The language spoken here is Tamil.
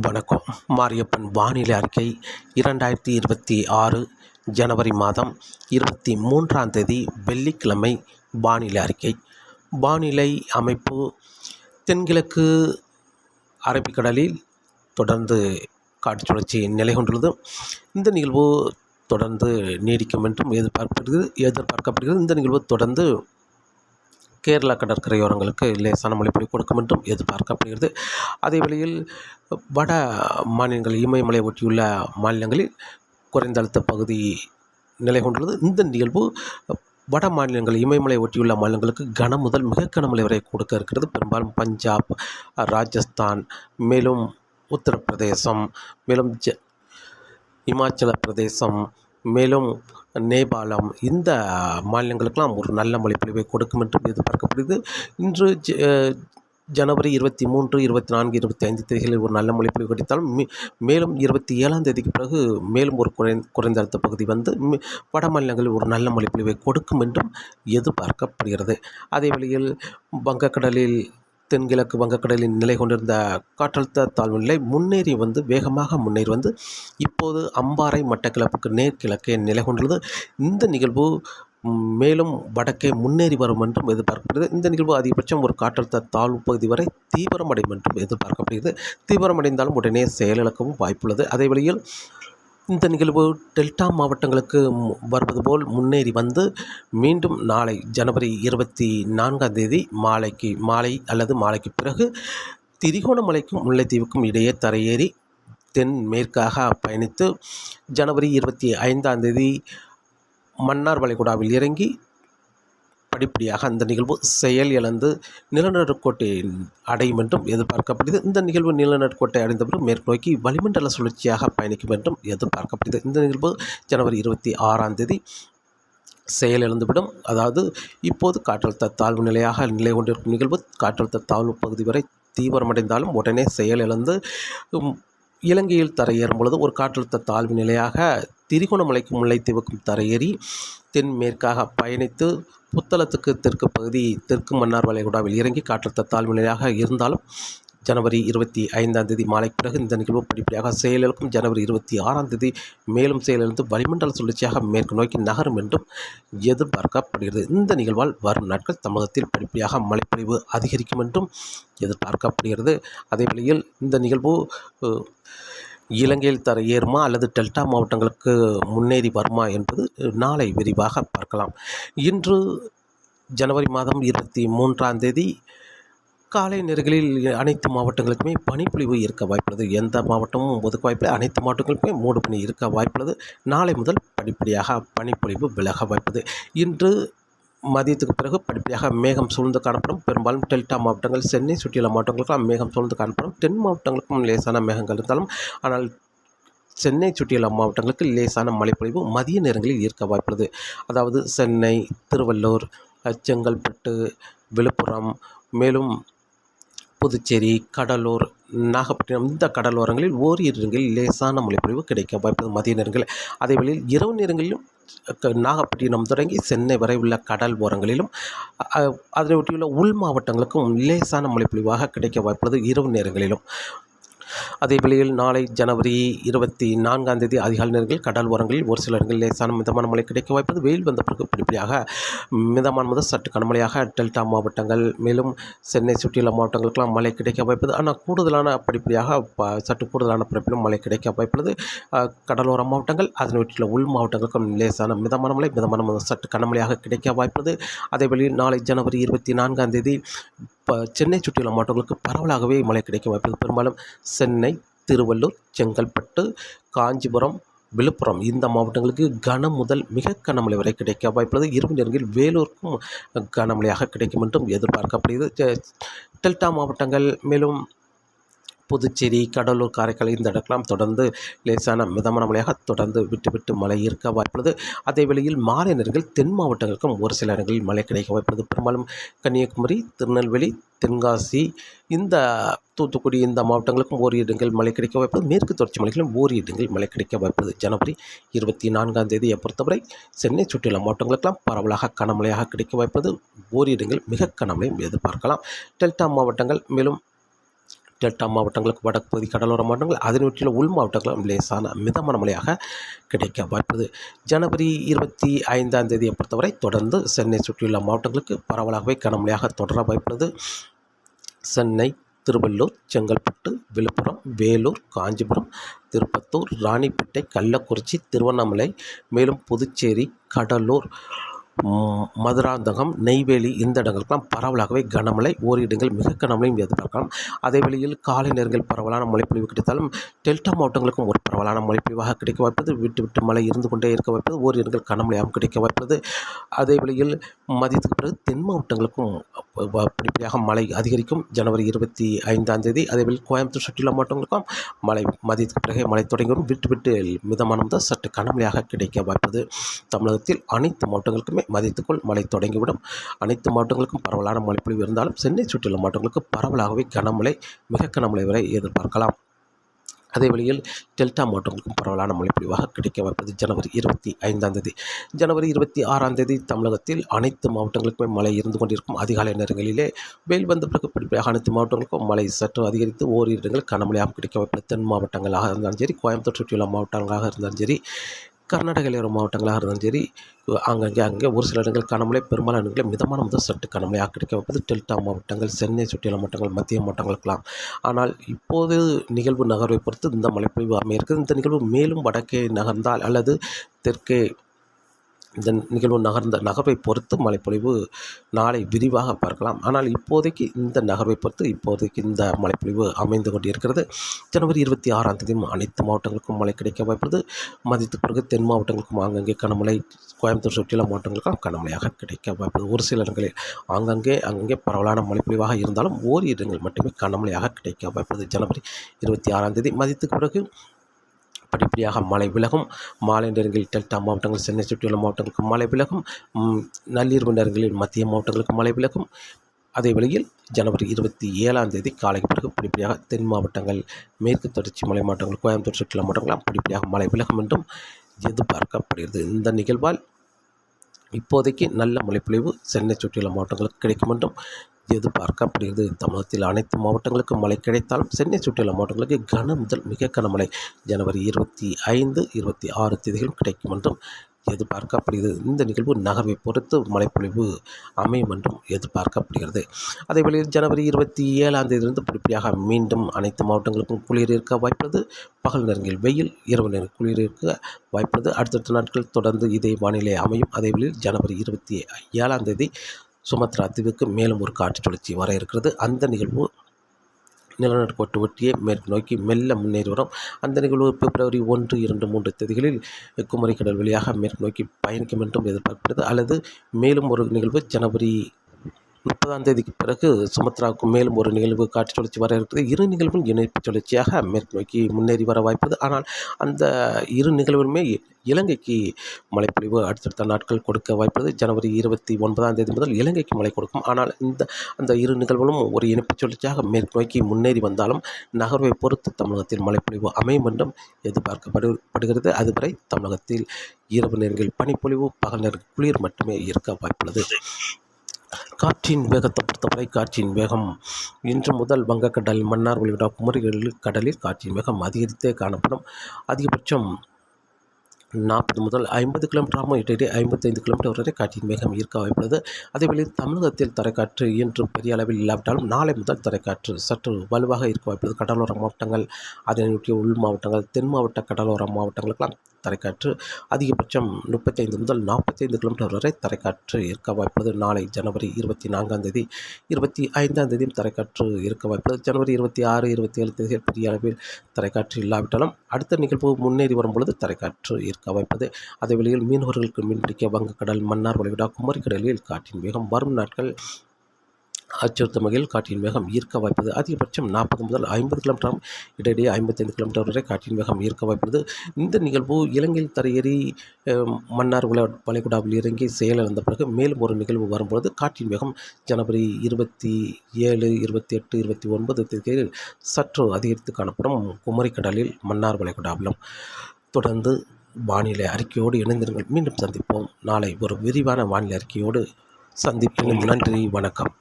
வணக்கம். மாரியப்பன் வானிலை அறிக்கை இரண்டாயிரத்தி இருபத்தி ஆறு ஜனவரி மாதம் இருபத்தி மூன்றாம் தேதி வெள்ளிக்கிழமை வானிலை அறிக்கை. வானிலை அமைப்பு தென்கிழக்கு அரபிக்கடலில் தொடர்ந்து காற்று சுழற்சி நிலை கொண்டுள்ளது. இந்த நிகழ்வு தொடர்ந்து நீடிக்கும் என்றும் எதிர்பார்க்கப்படுகிறது எதிர்பார்க்கப்படுகிறது. இந்த நிகழ்வு தொடர்ந்து கேரளா கடற்கரையோரங்களுக்கு லேசான மழைப்பொழி கொடுக்கும் என்றும் எதிர்பார்க்கப்படுகிறது. அதே வேளையில் வட மாநிலங்கள் இமயமலை ஒட்டியுள்ள மாநிலங்களில் குறைந்த அழுத்த பகுதி நிலை கொண்டுள்ளது. இந்த நிகழ்வு வட மாநிலங்கள் இமயமலை ஒட்டியுள்ள மாநிலங்களுக்கு கன முதல் மிக கனமழை வரை கொடுக்க இருக்கிறது. பெரும்பாலும் பஞ்சாப் ராஜஸ்தான் மேலும் உத்தரப்பிரதேசம் மேலும் ஜ இமாச்சல பிரதேசம் மேலும் நேபாளம் இந்த மாநிலங்களுக்கெல்லாம் ஒரு நல்ல மழைப்பொழிவை கொடுக்கும் என்றும் எதிர்பார்க்கப்படுகிறது. இன்று ஜனவரி இருபத்தி மூன்று இருபத்தி நான்கு இருபத்தி ஐந்து தேதிகளில் ஒரு நல்ல மழைப்பொழிவு கிடைத்தாலும் மேலும் இருபத்தி ஏழாம் தேதிக்கு பிறகு மேலும் ஒரு குறை குறைந்த அழுத்த பகுதி வந்து வட மாநிலங்களில் ஒரு நல்ல மழைப்பொழிவை கொடுக்கும் என்றும் எதிர்பார்க்கப்படுகிறது. அதே வழியில் வங்கக்கடலில் தென்கிழக்கு வங்கக்கடலில் நிலை கொண்டிருந்த காற்றழுத்த தாழ்வு நிலை முன்னேறி வந்து வேகமாக முன்னேறி வந்து இப்போது அம்பாறை மட்டக்கிழப்புக்கு நேர்கிழக்கே நிலை கொண்டுள்ளது. இந்த நிகழ்வு மேலும் வடக்கே முன்னேறி வரும் என்றும் எதிர்பார்க்கப்படுகிறது. இந்த நிகழ்வு அதிகபட்சம் ஒரு காற்றழுத்த தாழ்வு பகுதி வரை தீவிரமடையும் என்றும் எதிர்பார்க்கப்படுகிறது. தீவிரமடைந்தாலும் உடனே செயலிழக்கவும் வாய்ப்புள்ளது. அதே வழியில் இந்த நிகழ்வு டெல்டா மாவட்டங்களுக்கு வருவது போல் முன்னேறி வந்து மீண்டும் நாளை ஜனவரி இருபத்தி நான்காம் தேதி மாலைக்கு மாலை அல்லது மாலைக்கு பிறகு திரிகோணமலைக்கும் முல்லைத்தீவுக்கும் இடையே தரையேறி தென் மேற்காக பயணித்து ஜனவரி இருபத்தி ஐந்தாம் தேதி மன்னார் வளைகுடாவில் இறங்கி படிப்படியாக அந்த நிகழ்வு செயல் இழந்து நிலநடுக்கோட்டை அடையும் என்றும் எதிர்பார்க்கப்படுகிறது. இந்த நிகழ்வு நிலநடுக்கோட்டை அடைந்த மேற்கோக்கி வளிமண்டல சுழற்சியாக பயணிக்கும் என்றும் எதிர்பார்க்கப்படுகிறது. இந்த நிகழ்வு ஜனவரி இருபத்தி ஆறாம் தேதி செயலிழந்துவிடும் அதாவது இப்போது காற்றழுத்த தாழ்வு நிலையாக நிலை கொண்டிருக்கும் நிகழ்வு காற்றழுத்த தாழ்வு பகுதி வரை தீவிரமடைந்தாலும் உடனே செயலிழந்து இலங்கையில் தரையேறும் பொழுது ஒரு காற்றழுத்த தாழ்வு நிலையாக திரிகோணமலைக்கு முல்லைத்தீவுக்கும் தரையேறி தென்மேற்காக பயணித்து புத்தளத்துக்கு தெற்கு பகுதி தெற்கு மன்னார் வளைகுடாவில் இறங்கி காற்றழுத்த தாழ்வு நிலையாக இருந்தாலும் ஜனவரி இருபத்தி ஐந்தாம் தேதி மாலை பிறகு இந்த நிகழ்வு படிப்படியாக செயலிழக்கும். ஜனவரி இருபத்தி ஆறாம் தேதி மேலும் செயலிழந்து வளிமண்டல சுழற்சியாக மேற்கு நோக்கி நகரும் என்றும் எதிர்பார்க்கப்படுகிறது. இந்த நிகழ்வால் வரும் நாட்கள் தமிழகத்தில் படிப்படியாக மழைப்பொழிவு அதிகரிக்கும் என்றும் எதிர்பார்க்கப்படுகிறது. அதே வழியில் இந்த நிகழ்வு இலங்கையில் தர ஏறுமா அல்லது டெல்டா மாவட்டங்களுக்கு முன்னேறி வருமா என்பது நாளை விரிவாக பார்க்கலாம். இன்று ஜனவரி மாதம் இருபத்தி மூன்றாம் தேதி காலை நேரங்களில் அனைத்து மாவட்டங்களுக்குமே பனிப்பொழிவு இருக்க வாய்ப்புள்ளது. எந்த மாவட்டமும் ஒதுக்க வாய்ப்பில்லை அனைத்து மாவட்டங்களுக்குமே மூடு பனி இருக்க வாய்ப்புள்ளது. நாளை முதல் படிப்படியாக பனிப்பொழிவு விலக வாய்ப்புள்ளது. இன்று மதியத்துக்கு பிறகு படிப்படியாக மேகம் சூழ்ந்து காணப்படும். பெரும்பாலும் டெல்டா மாவட்டங்கள் சென்னை சுற்றியுள்ள மாவட்டங்களுக்கும் மேகம் சூழ்ந்து காணப்படும். தென் மாவட்டங்களுக்கும் லேசான மேகங்கள் இருந்தாலும் ஆனால் சென்னை சுற்றியுள்ள மாவட்டங்களுக்கு லேசான மழைப்பொழிவு மதிய நேரங்களில் இருக்க வாய்ப்புள்ளது. அதாவது சென்னை திருவள்ளூர் செங்கல்பட்டு விழுப்புரம் மேலும் புதுச்சேரி கடலூர் நாகப்பட்டினம் இந்த கடலோரங்களில் ஓரிரு இடங்களில் லேசான மழைப்பொழிவு கிடைக்க வாய்ப்பு மதிய நேரங்களில் அதே வேளையில் இரவு நேரங்களிலும் க- நாகப்பட்டினம் தொடங்கி சென்னை வரை உள்ள கடல் ஓரங்களிலும் அதனை ஒட்டியுள்ள உள் மாவட்டங்களுக்கும் லேசான மழைப்பொழிவாக கிடைக்க வாய்ப்புள்ளது இரவு நேரங்களிலும். அதே வேளையில் நாளை ஜனவரி இருபத்தி நான்காம் தேதி அதிகாலை நேரங்களில் கடல் ஓரங்களில் ஒரு சில இடங்களில் லேசான மிதமான மழை கிடைக்க வாய்ப்பது வெயில் வந்த பிறகு படிப்படியாக மிதமான முதல் சற்று கனமழையாக டெல்டா மாவட்டங்கள் மேலும் சென்னை சுற்றியுள்ள மாவட்டங்களுக்கெல்லாம் மழை கிடைக்க வாய்ப்பது ஆனால் கூடுதலான படிப்படியாக சற்று கூடுதலான பிறப்பிலும் மழை கிடைக்க வாய்ப்புள்ளது. கடலோர மாவட்டங்கள் அதனை ஒட்டியுள்ள உள் மாவட்டங்களுக்கும் லேசான மிதமான மழை மிதமான முதல் சற்று கனமழையாக கிடைக்க வாய்ப்பது அதே வேளையில் நாளை ஜனவரி இருபத்தி நான்காம் தேதி இப்போ சென்னை சுற்றியுள்ள மாவட்டங்களுக்கு பரவலாகவே மழை கிடைக்கும் வாய்ப்பு பெரும்பாலும் சென்னை திருவள்ளூர் செங்கல்பட்டு காஞ்சிபுரம் விழுப்புரம் இந்த மாவட்டங்களுக்கு கனம் முதல் மிக கனமழை வரை கிடைக்க வாய்ப்புள்ளது இரவு நேரங்களில் வேலூருக்கும் கனமழையாக கிடைக்கும் என்றும் எதிர்பார்க்கப்படுகிறது. டெல்டா மாவட்டங்கள் மேலும் புதுச்சேரி கடலூர் காரைக்கால் இந்த இடங்களாம் தொடர்ந்து லேசான மிதமான மழையாக தொடர்ந்து விட்டு விட்டு மழை இருக்க வாய்ப்புள்ளது. அதே வேளையில் மாலை நேரங்கள் தென் மாவட்டங்களுக்கும் ஒரு சில இடங்களில் மழை கிடைக்க வாய்ப்புள்ளது. பெரும்பாலும் கன்னியாகுமரி திருநெல்வேலி தென்காசி இந்த தூத்துக்குடி இந்த மாவட்டங்களுக்கும் ஓரிரு இடங்கள் மழை கிடைக்க வாய்ப்புள்ளது. மேற்கு தொடர்ச்சி மலைகளிலும் ஓரிரு இடங்கள் மழை கிடைக்க வாய்ப்பது ஜனவரி இருபத்தி நான்காம் தேதியை பொறுத்தவரை சென்னை சுற்றியுள்ள மாவட்டங்களுக்கெல்லாம் பரவலாக கனமழையாக கிடைக்க வாய்ப்புள்ளது. ஓரிரு இடங்கள் மிக கனமழையும் எதிர்பார்க்கலாம். டெல்டா மாவட்டங்கள் மேலும் டெல்டா மாவட்டங்களுக்கு வடக்கு பகுதி கடலோர மாவட்டங்கள் அதனை ஒட்டியுள்ள உள் மாவட்டங்களும் லேசான மிதமான மழையாக கிடைக்க வாய்ப்புள்ளது. ஜனவரி இருபத்தி ஐந்தாம் தேதியை பொறுத்தவரை தொடர்ந்து சென்னை சுற்றியுள்ள மாவட்டங்களுக்கு பரவலாகவே கனமழையாக தொடர வாய்ப்புள்ளது. சென்னை திருவள்ளூர் செங்கல்பட்டு விழுப்புரம் வேலூர் காஞ்சிபுரம் திருப்பத்தூர் ராணிப்பேட்டை கள்ளக்குறிச்சி திருவண்ணாமலை மேலும் புதுச்சேரி கடலூர் மதுராந்தகம் நெய்வேலி இந்த இடங்களுக்கெல்லாம் பரவலாகவே கனமழை ஓரிடங்கள் மிக கனமழையும் எதிர்பார்க்கலாம் அதே வேளையில் காலை நேரங்களில் பரவலான மழைப்பொழிவு கிடைத்தாலும் டெல்டா மாவட்டங்களுக்கும் ஒரு பரவலான மழைப்பொழிவாக கிடைக்க வாய்ப்பது விட்டு விட்டு மழை இருந்து கொண்டே இருக்க வாய்ப்பது ஓரிடங்கள் கனமழையாகவும் கிடைக்க வாய்ப்பது அதே வேளையில் மதியத்துக்கு பிறகு தென் மாவட்டங்களுக்கும் படிப்படியாக மழை அதிகரிக்கும். ஜனவரி இருபத்தி ஐந்தாம் தேதி அதேவேளை கோயம்புத்தூர் சுற்றியுள்ள மாவட்டங்களுக்கும் மழை மதியத்துக்கு பிறகு மழை தொடங்கியும் விட்டு விட்டு மிதமான தான் சற்று கனமழையாக கிடைக்க வாய்ப்பது. தமிழகத்தில் அனைத்து மாவட்டங்களுக்குமே மதியத்துக்குள் மழை தொடங்கிவிடும். அனைத்து மாவட்டங்களுக்கும் பரவலான மழைப்பொழிவு இருந்தாலும் சென்னை சுற்றியுள்ள மாவட்டங்களுக்கு பரவலாகவே கனமழை மிக கனமழை வரை எதிர்பார்க்கலாம். அதே வழியில் டெல்டா மாவட்டங்களுக்கும் பரவலான மழைப்பொழிவாக கிடைக்க வாய்ப்பது ஜனவரி இருபத்தி ஐந்தாம் தேதி. ஜனவரி இருபத்தி ஆறாம் தேதி தமிழகத்தில் அனைத்து மாவட்டங்களுக்குமே மழை இருந்து கொண்டிருக்கும். அதிகாலை நேரங்களிலே வெயில் வந்த பிறகு படிப்படியாக அனைத்து மாவட்டங்களுக்கும் மழை சற்று அதிகரித்து ஓரிரு இடங்கள் கனமழையாக கிடைக்க வைப்பது தென் மாவட்டங்களாக இருந்தாலும் சரி கோயம்புத்தூர் சுற்றியுள்ள மாவட்டங்களாக இருந்தாலும் சரி கர்நாடக எல்லையோர மாவட்டங்களாக இருந்தாலும் சரி அங்கங்கே அங்கே ஒரு சில இடங்கள் கனமழை பெரும்பாலான இடங்களில் மிதமான முதல் சற்று கனமழை கிடைக்க வைப்பது டெல்டா மாவட்டங்கள் சென்னை சுற்றியுள்ள மாவட்டங்கள் மத்திய மாவட்டங்களுக்கெல்லாம் ஆனால் இப்போது நிகழ்வு நகர்வை பொறுத்து இந்த மழைப்பொழிவு அமையிருக்கிறது இந்த நிகழ்வு மேலும் வடக்கே நகர்ந்தால் அல்லது தெற்கே இந்த நிகழ்வு நகர்ந்த நகர்வை பொறுத்து மழைப்பொழிவு நாளை விரிவாக பார்க்கலாம். ஆனால் இப்போதைக்கு இந்த நகர்வை பொறுத்து இப்போதைக்கு இந்த மழைப்பொழிவு அமைந்து கொண்டிருக்கிறது. ஜனவரி இருபத்தி ஆறாம் தேதி அனைத்து மாவட்டங்களுக்கும் மழை கிடைக்க வாய்ப்புள்ளது. மதியத்துக்கு பிறகு தென் மாவட்டங்களுக்கும் ஆங்கங்கே கனமழை கோயம்புத்தூர் சுற்றியுள்ள மாவட்டங்களுக்கும் கனமழையாக கிடைக்க வாய்ப்புள்ளது. ஒரு சில இடங்களில் ஆங்கங்கே அங்கங்கே பரவலான மழைப்பொழிவாக இருந்தாலும் ஓரிரு இடங்கள் மட்டுமே கனமழையாக கிடைக்க வாய்ப்புள்ளது. ஜனவரி இருபத்தி ஆறாம் தேதி மதியத்துக்கு பிறகு படிப்படியாக மழை விலகும். மாலை நேரங்களில் டெல்டா மாவட்டங்கள் சென்னை சுற்றியுள்ள மாவட்டங்களுக்கு மழை விலகும். நள்ளிரவு நேரங்களில் மத்திய மாவட்டங்களுக்கு மழை விலகும். அதே வேளையில் ஜனவரி இருபத்தி ஏழாம் தேதி காலைக்கு பிறகு படிப்படியாக தென் மாவட்டங்கள் மேற்கு தொடர்ச்சி மலை மாவட்டங்கள் கோயம்புத்தூர் சுற்றுலா மாவட்டங்களாம் படிப்படியாக மழை விலகும் என்றும் எதிர்பார்க்கப்படுகிறது. இந்த நிகழ்வால் இப்போதைக்கு நல்ல மழைப்பொழிவு சென்னை சுற்றியுள்ள மாவட்டங்களுக்கு கிடைக்கும் என்றும் எதிர்பார்க்கப்படுகிறது தமிழகத்தில் அனைத்து மாவட்டங்களுக்கும் மழை கிடைத்தாலும் சென்னை சுற்றியுள்ள மாவட்டங்களுக்கு கன முதல் மிக கனமழை ஜனவரி இருபத்தி ஐந்து இருபத்தி ஆறு தேதிகளும் கிடைக்கும் என்றும் எதிர்பார்க்கப்படுகிறது இந்த நிகழ்வு நகர்வை பொறுத்து மழைப்பொழிவு அமையும் என்றும் எதிர்பார்க்கப்படுகிறது அதேவேளையில் ஜனவரி இருபத்தி ஏழாம் தேதியிலிருந்து படிப்படியாக மீண்டும் அனைத்து மாவட்டங்களுக்கும் குளிர் இருக்க வாய்ப்புள்ளது. பகல் நேரங்களில் வெயில் இரவு நேரம் குளிர் இருக்க வாய்ப்புள்ளது. அடுத்தடுத்த நாட்கள் தொடர்ந்து இதே வானிலை அமையும். அதேவேளையில் ஜனவரி இருபத்தி ஏழாம் தேதி சுமத்ரா தீவுக்கு மேலும் ஒரு காற்று சுழற்சி வர இருக்கிறது. அந்த நிகழ்வு நிலநடுக்கோட்டு ஒட்டியே மேற்கு நோக்கி மெல்ல முன்னேறி வரும். அந்த நிகழ்வு பிப்ரவரி ஒன்று இரண்டு மூன்று தேதிகளில் குமரிக்கடல் வழியாக மேற்கு நோக்கி பயணிக்கும் என்றும் எதிர்பார்க்கப்படுது. அல்லது மேலும் ஒரு நிகழ்வு ஜனவரி முப்பதாம் தேதிக்கு பிறகு சுமத்ராவுக்கு மேலும் ஒரு நிகழ்வு காட்சி சுழற்சி வர இருக்கிறது. இரு நிகழ்வும் இணைப்பு சுழற்சியாக மேற்கு நோக்கி முன்னேறி வர வாய்ப்புள்ளது. ஆனால் அந்த இரு நிகழ்வுமே இலங்கைக்கு மழைப்பொழிவு அடுத்தடுத்த நாட்கள் கொடுக்க வாய்ப்புள்ளது. ஜனவரி இருபத்தி ஒன்பதாம் தேதி முதல் இலங்கைக்கு மழை கொடுக்கும். ஆனால் இந்த அந்த இரு நிகழ்வுகளும் ஒரு இணைப்பு சுழற்சியாக மேற்கு நோக்கி முன்னேறி வந்தாலும் நகர்வை பொறுத்து தமிழகத்தில் மழைப்பொழிவு அமையும் என்றும் எதிர்பார்க்கப்படு படுகிறது அதுவரை தமிழகத்தில் இரவு நேரங்களில் பனிப்பொழிவு பகல் நேர குளிர் மட்டுமே இருக்க வாய்ப்புள்ளது. காற்றின் வேகத்தை பொறுத்தவரை காற்றின் வேகம் இன்று முதல் வங்கக்கடல் மன்னார் உள்ளிட்ட குமரிகளில் கடலில் காற்றின் வேகம் அதிகரித்தே காணப்படும். அதிகபட்சம் நாற்பது முதல் ஐம்பது கிலோமீட்டராகவும் இடையே ஐம்பத்தைந்து கிலோமீட்டர் வரை காற்றின் வேகம் ஈர்க்க வாய்ப்புள்ளது. அதேவேளை தமிழகத்தில் தரைக்காற்று இன்று பெரிய அளவில் இல்லாவிட்டாலும் நாளை முதல் தரைக்காற்று சற்று வலுவாக இருக்க வாய்ப்புள்ளது. கடலோர மாவட்டங்கள் அதனையொட்டிய உள் மாவட்டங்கள் தென் மாவட்ட கடலோர மாவட்டங்களுக்கெல்லாம் தரைக்காற்று. அதிகபட்சம் முப்பத்தைந்து முதல் நாற்பத்தைந்து கிலோமீட்டர் வரை தரைக்காற்று இருக்க வாய்ப்பது நாளை ஜனவரி இருபத்தி நான்காம் தேதி இருபத்தி ஐந்தாம் தேதியும் தரைக்காற்று இருக்க வாய்ப்பது ஜனவரி இருபத்தி ஆறு இருபத்தி ஏழு தேதி பெரிய அளவில் தரைக்காற்று இல்லாவிட்டாலும் அடுத்த நிகழ்வு முன்னேறி வரும் பொழுது தரைக்காற்று இருக்க வாய்ப்பது அதே வேளையில் மீனவர்களுக்கு மீன்பிடிக்க வங்கக்கடல் மன்னார் வளைகுடா குமரிக்கடலில் காற்றின் வேகம் வரும் நாட்கள் அச்சுறுத்தும் வகையில் காற்றின் வேகம் ஈர்க்க வாய்ப்பது அதிகபட்சம் நாற்பது முதல் ஐம்பது கிலோமீட்டர். இடையிடையே ஐம்பத்தைந்து கிலோமீட்டர் வரை காற்றின் வேகம் ஈர்க்க வாய்ப்புள்ளது இந்த நிகழ்வு இலங்கையில் தரையேறி மன்னார் வள வளைகுடாவில் இறங்கி செயலிழந்த பிறகு மேலும் ஒரு நிகழ்வு வரும்பொழுது காற்றின் வேகம் ஜனவரி இருபத்தி ஏழு இருபத்தி எட்டு இருபத்தி ஒன்பது தேதிகளில் சற்று அதிகரித்து காணப்படும் குமரிக்கடலில் மன்னார் வளைகுடாவிலும் தொடர்ந்து வானிலை அறிக்கையோடு இணைந்திருங்கள். மீண்டும் சந்திப்போம். நாளை ஒரு விரிவான வானிலை அறிக்கையோடு சந்திப்போம். நன்றி வணக்கம்.